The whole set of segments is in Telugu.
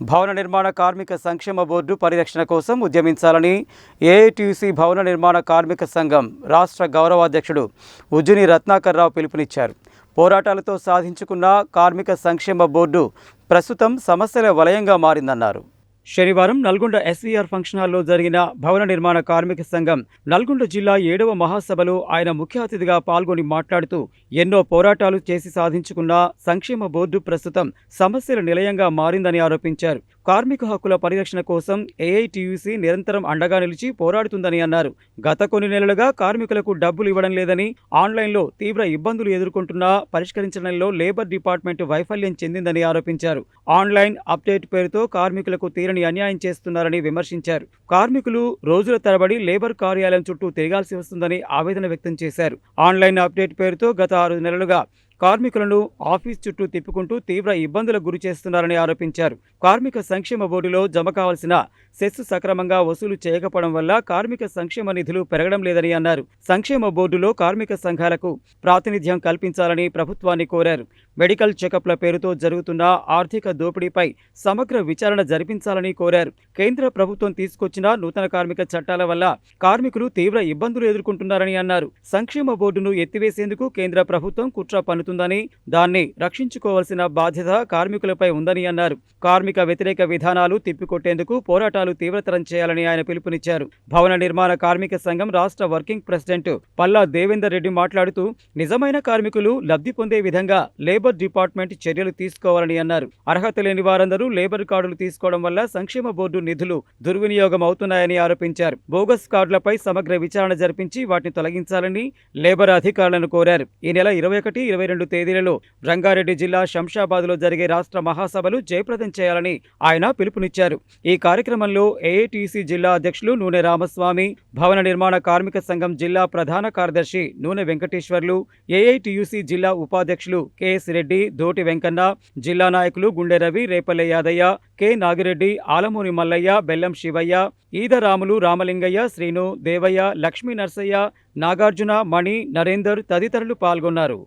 భవన నిర్మాణ కార్మిక సంక్షేమ బోర్డు పరిరక్షణ కోసం ఉద్యమించాలని ఏఐటీయూసీ భవన నిర్మాణ కార్మిక సంఘం రాష్ట్ర గౌరవాధ్యక్షుడు ఉజ్జుని రత్నాకర్రావు పిలుపునిచ్చారు. పోరాటాలతో సాధించుకున్న కార్మిక సంక్షేమ బోర్డు ప్రస్తుతం సమస్యల వలయంగా మారిందన్నారు. శనివారం నల్గొండ ఎస్వీఆర్ ఫంక్షన్ హాల్లో జరిగిన భవన నిర్మాణ కార్మిక సంఘం నల్గొండ జిల్లా ఏడవ మహాసభలో ఆయన ముఖ్య అతిథిగా పాల్గొని మాట్లాడుతూ ఎన్నో పోరాటాలు చేసి సాధించుకున్న సంక్షేమ బోర్డు ప్రస్తుతం సమస్యల నిలయంగా మారిందని ఆరోపించారు. కార్మిక హక్కుల పరిరక్షణ కోసం ఏఐటీయూసీ నిరంతరం అండగా నిలిచి పోరాడుతుందని అన్నారు. గత కొన్ని నెలలుగా కార్మికులకు డబ్బులు ఇవ్వడం లేదని ఆన్లైన్లో తీవ్ర ఇబ్బందులు ఎదుర్కొంటున్నా పరిష్కరించడంలో లేబర్ డిపార్ట్మెంట్ వైఫల్యం చెందిందని ఆరోపించారు. ఆన్లైన్ అప్డేట్ పేరుతో కార్మికులకు తీరని అన్యాయం చేస్తున్నారని విమర్శించారు. కార్మికులు రోజుల తరబడి లేబర్ కార్యాలయం చుట్టూ తిరగాల్సి వస్తుందని ఆవేదన వ్యక్తం చేశారు. ఆన్లైన్ అప్డేట్ పేరుతో గత ఆరు నెలలుగా కార్మికులను ఆఫీస్ చుట్టూ తిప్పుకుంటూ తీవ్ర ఇబ్బందులకు గురి చేస్తున్నారని ఆరోపించారు. కార్మిక సంక్షేమ బోర్డులో జమ కావాల్సిన సెస్సు సక్రమంగా వసూలు చేయకపోవడం వల్ల కార్మిక సంక్షేమ నిధులు పెరగడం లేదని అన్నారు. సంక్షేమ బోర్డులో కార్మిక సంఘాలకు ప్రాతినిధ్యం కల్పించాలని ప్రభుత్వాన్ని కోరారు. మెడికల్ చెకప్ల పేరుతో జరుగుతున్న ఆర్థిక దోపిడీపై సమగ్ర విచారణ జరిపించాలని కోరారు. కేంద్ర ప్రభుత్వం తీసుకొచ్చిన నూతన కార్మిక చట్టాల వల్ల కార్మికులు తీవ్ర ఇబ్బందులు ఎదుర్కొంటున్నారని అన్నారు. సంక్షేమ బోర్డును ఎత్తివేసేందుకు కేంద్ర ప్రభుత్వం కుట్ర పన్నుతుందని దాన్ని రక్షించుకోవాల్సిన బాధ్యత కార్మికులపై ఉందని అన్నారు. కార్మిక వ్యతిరేక విధానాలు తిప్పికొట్టేందుకు పోరాటాలు తీవ్రతరం చేయాలని ఆయన పిలుపునిచ్చారు. భవన నిర్మాణ కార్మిక సంఘం రాష్ట్ర వర్కింగ్ ప్రెసిడెంట్ పల్లా దేవేందర్ రెడ్డి మాట్లాడుతూ నిజమైన కార్మికులు లబ్ధి పొందే విధంగా లేబర్ డిపార్ట్మెంట్ చర్యలు తీసుకోవాలని అన్నారు. అర్హత లేని వారందరూ లేబర్ కార్డులు తీసుకోవడం వల్ల సంక్షేమ బోర్డు నిధులు దుర్వినియోగం అవుతున్నాయని ఆరోపించారు. బోగస్ కార్డులపై సమగ్ర విచారణ జరిపించి వాటిని తొలగించాలని లేబర్ అధికారులను కోరారు. ఈ నెల ఇరవై ఒకటి ఇరవై పన్నెండు తేదీలలో రంగారెడ్డి జిల్లా శంషాబాద్లో జరిగే రాష్ట్ర మహాసభలు జయప్రదం చేయాలని ఆయన పిలుపునిచ్చారు. ఈ కార్యక్రమంలో ఏఐటీసీ జిల్లా అధ్యక్షులు నూనె రామస్వామి భవన నిర్మాణ కార్మిక సంఘం జిల్లా ప్రధాన కార్యదర్శి నూనె వెంకటేశ్వర్లు ఏఐటీయూసీ జిల్లా ఉపాధ్యక్షులు కెఎస్ రెడ్డి దోటి వెంకన్న జిల్లా నాయకులు గుండె రవి రేపల్లె యాదయ్య కె నాగిరెడ్డి ఆలమూరి మల్లయ్య బెల్లం శివయ్య ఈదరాములు రామలింగయ్య శ్రీను దేవయ్య లక్ష్మీ నర్సయ్య నాగార్జున మణి నరేందర్ తదితరులు పాల్గొన్నారు.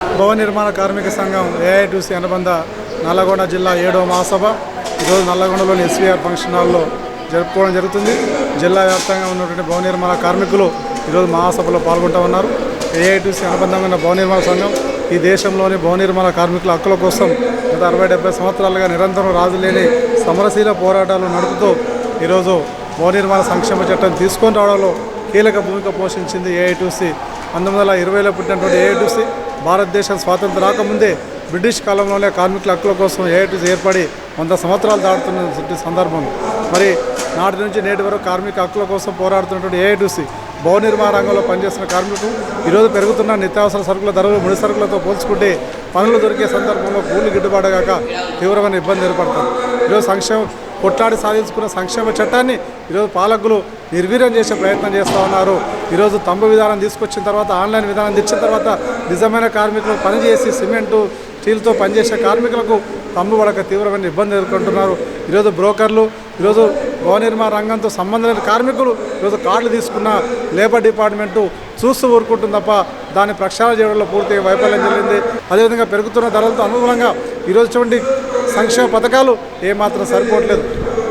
భవన నిర్మాణ కార్మిక సంఘం ఏఐటీసీ అనుబంధ నల్లగొండ జిల్లా ఏడవ మహాసభ. ఈరోజు నల్లగొండలోని ఎస్వీఆర్ ఫంక్షన్ హాల్లో జరుపుకోవడం జరుగుతుంది. జిల్లా వ్యాప్తంగా ఉన్నటువంటి భవన నిర్మాణ కార్మికులు ఈరోజు మహాసభలో పాల్గొంటూ ఉన్నారు. ఏఐటీసీ అనుబంధమైన భవన నిర్మాణ సంఘం ఈ దేశంలోని భవన నిర్మాణ కార్మికుల హక్కుల కోసం గత అరవై డెబ్బై సంవత్సరాలుగా నిరంతరం రాజులేని సమరశీల పోరాటాలు నడుపుతూ ఈరోజు భవన నిర్మాణ సంక్షేమ చట్టం తీసుకొని రావడంలో కీలక భూమిక పోషించింది ఏఐటీసీ పంతొమ్మిది వందల ఇరవైలో పుట్టినటువంటి ఏఐటీసీ భారతదేశం స్వాతంత్రం రాకముందే బ్రిటిష్ కాలంలోనే కార్మికుల హక్కుల కోసం ఏఐటీసీ ఏర్పడి వంద సంవత్సరాలు దాటుతున్న సందర్భం. మరి నాటి నుంచి నేటి వరకు కార్మిక హక్కుల కోసం పోరాడుతున్నటువంటి ఏఐటీసీ భవన నిర్మాణ రంగంలో పనిచేస్తున్న కార్మికులు ఈరోజు పెరుగుతున్న నిత్యావసర సరుకుల ధరలు ముడి సరుకులతో పోల్చుకుంటే పనులు దొరికే సందర్భంలో కూలి గిట్టుబాటు కాక తీవ్రమైన ఇబ్బంది ఏర్పడతారు. ఈరోజు సంక్షేమ కొట్లాడి సాధించుకున్న సంక్షేమ చట్టాన్ని ఈరోజు పాలకులు నిర్వీర్యం చేసే ప్రయత్నం చేస్తూ ఉన్నారు. ఈరోజు తంబు విధానం తీసుకొచ్చిన తర్వాత ఆన్లైన్ విధానం తెచ్చిన తర్వాత నిజమైన కార్మికులు పనిచేసి సిమెంటు స్టీల్తో పనిచేసే కార్మికులకు తమ్ము పడక తీవ్రమైన ఇబ్బంది ఎదుర్కొంటున్నారు. ఈరోజు బ్రోకర్లు ఈరోజు భవన నిర్మాణ రంగంతో సంబంధం లేని కార్మికులు ఈరోజు కార్డులు తీసుకున్న లేబర్ డిపార్ట్మెంటు చూస్తూ ఊరుకుంటుంది తప్ప దాన్ని ప్రక్షాళన చేయడంలో పూర్తిగా వైఫల్యం జరిగింది అదేవిధంగా పెరుగుతున్న ధరలతో అనుగుణంగా ఈరోజు చూడండి సంక్షేమ పథకాలు ఏమాత్రం సరిపోవట్లేదు.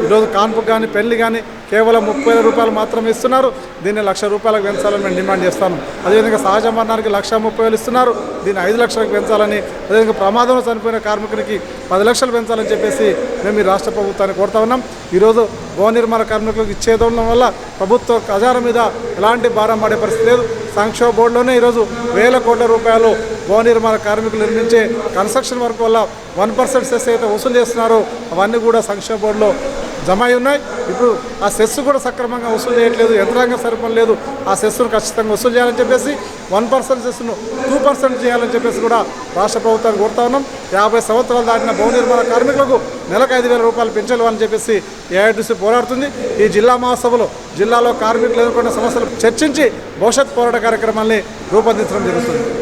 ఈరోజు కాన్పు కానీ పెళ్ళి కానీ కేవలం ముప్పై వేల రూపాయలు మాత్రమే ఇస్తున్నారు. దీన్ని లక్ష రూపాయలకు పెంచాలని మేము డిమాండ్ చేస్తాను. అదేవిధంగా సహజ మరణానికి లక్ష ముప్పై వేలు ఇస్తున్నారు. దీన్ని ఐదు లక్షలకు పెంచాలని అదేవిధంగా ప్రమాదంలో చనిపోయిన కార్మికునికి పది లక్షలు పెంచాలని చెప్పేసి మేము ఈ రాష్ట్ర ప్రభుత్వాన్ని కోరుతా ఉన్నాం. ఈరోజు భవన నిర్మాణ కార్మికులకు ఇచ్చేదడం వల్ల ప్రభుత్వ ఖజానా మీద ఎలాంటి భారం పడే పరిస్థితి లేదు. సంక్షేమ బోర్డులోనే ఈరోజు వేల కోట్ల రూపాయలు భవన నిర్మాణ కార్మికులు నిర్మించే కన్స్ట్రక్షన్ వర్క్ వల్ల వన్ పర్సెంట్ సెస్ అయితే వసూలు చేస్తున్నారో. అవన్నీ కూడా సంక్షేమ బోర్డులో జమ అయి ఉన్నాయి. ఇప్పుడు ఆ సెస్ కూడా సక్రమంగా వసూలు చేయట్లేదు. యంత్రాంగం సరిపడం లేదు ఆ సెస్ను ఖచ్చితంగా వసూలు చేయాలని చెప్పేసి వన్ పర్సెంట్ సెస్ను టూ పర్సెంట్ చేయాలని చెప్పేసి కూడా రాష్ట్ర ప్రభుత్వాన్ని కోరుతా ఉన్నాం. యాభై సంవత్సరాలు దాటిన భవన నిర్మాణ కార్మికులకు నెలకు ఐదు వేల రూపాయలు పెంచాలని చెప్పేసి ఏఐటీసీ పోరాడుతుంది. ఈ జిల్లా మహాసభలో జిల్లాలో కార్మికులు ఎదుర్కొన్న సమస్యలు చర్చించి భవిష్యత్ పోరాట కార్యక్రమాల్ని రూపొందించడం జరుగుతుంది.